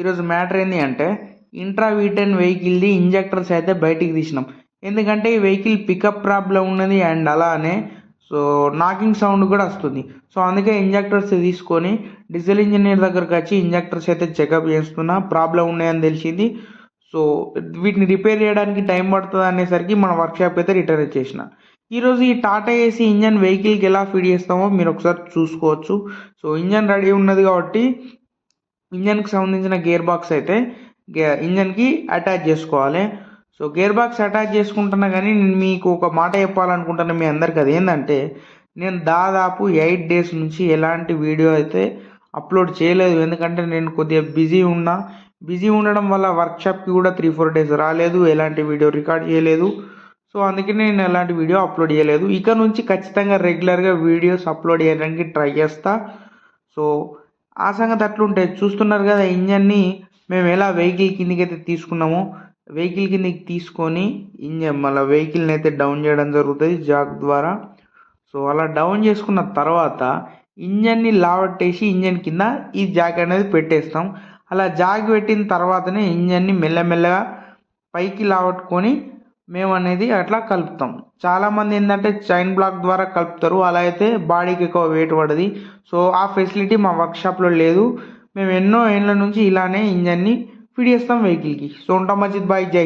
ఈరోజు మ్యాటర్ ఏంటి అంటే ఇంట్రా వీటెన్ వెహికల్ది ఇంజెక్టర్స్ అయితే బయటికి తీసినాం. ఎందుకంటే ఈ వెహికల్ పికప్ ప్రాబ్లం ఉన్నది అండ్ అలానే సో నాకింగ్ సౌండ్ కూడా వస్తుంది. సో అందుకే ఇంజెక్టర్స్ తీసుకొని డీజిల్ ఇంజనీర్ దగ్గరకు వచ్చి ఇంజెక్టర్స్ అయితే చెకప్ చేస్తున్నా. ప్రాబ్లం ఉన్నాయని తెలిసింది. సో వీటిని రిపేర్ చేయడానికి టైం పడుతుంది అనేసరికి మన వర్క్షాప్ అయితే రిటర్న్ ఇచ్చేసిన ఈరోజు ఈ టాటా ఏసీ ఇంజన్ వెహికల్కి ఎలా ఫీడ్ చేస్తామో మీరు ఒకసారి చూసుకోవచ్చు. సో ఇంజన్ రెడీ ఉన్నది కాబట్టి ఇంజన్కి సంబంధించిన గేర్ బాక్స్ అయితే గే- ఇంజన్కి అటాచ్ చేసుకోవాలి. సో గేర్ బాక్స్ అటాచ్ చేసుకుంటున్నా కానీ నేను మీకు ఒక మాట చెప్పాలనుకుంటున్నా మీ అందరికి అది ఏంటంటే నేను దాదాపు ఎయిట్ డేస్ నుంచి ఎలాంటి వీడియో అయితే అప్లోడ్ చేయలేదు. ఎందుకంటే నేను కొద్దిగా బిజీ ఉన్నా. బిజీ ఉండడం వల్ల వర్క్షాప్కి కూడా త్రీ ఫోర్ డేస్ రాలేదు. ఎలాంటి వీడియో రికార్డ్ చేయలేదు. సో అందుకే నేను ఎలాంటి వీడియో అప్లోడ్ చేయలేదు. ఇక నుంచి ఖచ్చితంగా రెగ్యులర్గా వీడియోస్ అప్లోడ్ చేయడానికి ట్రై చేస్తా. సో ఆ సంగతి అట్లుంటే చూస్తున్నారు కదా ఇంజన్ని మేము ఎలా వెహికల్ కిందకి అయితే తీసుకున్నామో వెహికల్ కిందకి తీసుకొని ఇంజన్ మళ్ళీ వెహికల్ని అయితే డౌన్ చేయడం జరుగుతుంది జాక్ ద్వారా. సో అలా డౌన్ చేసుకున్న తర్వాత ఇంజన్ని లావట్టేసి ఇంజన్ కింద ఈ జాక్ అనేది పెట్టేస్తాం. అలా జాక్ పెట్టిన తర్వాతనే ఇంజన్ని మెల్లమెల్లగా పైకి లావట్టుకొని మేము అనేది అట్లా కలుపుతాం. చాలామంది ఏంటంటే చైన్ బ్లాక్ ద్వారా కలుపుతారు. అలా అయితే బాడీకి ఎక్కువ వెయిట్ పడది. సో ఆ ఫెసిలిటీ మా వర్క్షాప్లో లేదు. మేము ఎన్నో ఏళ్ళ నుంచి ఇలానే ఇంజన్ని ఫిట్ చేస్తాం వెహికల్కి సో ఉంటాం మజిద్ బాయ్ జై.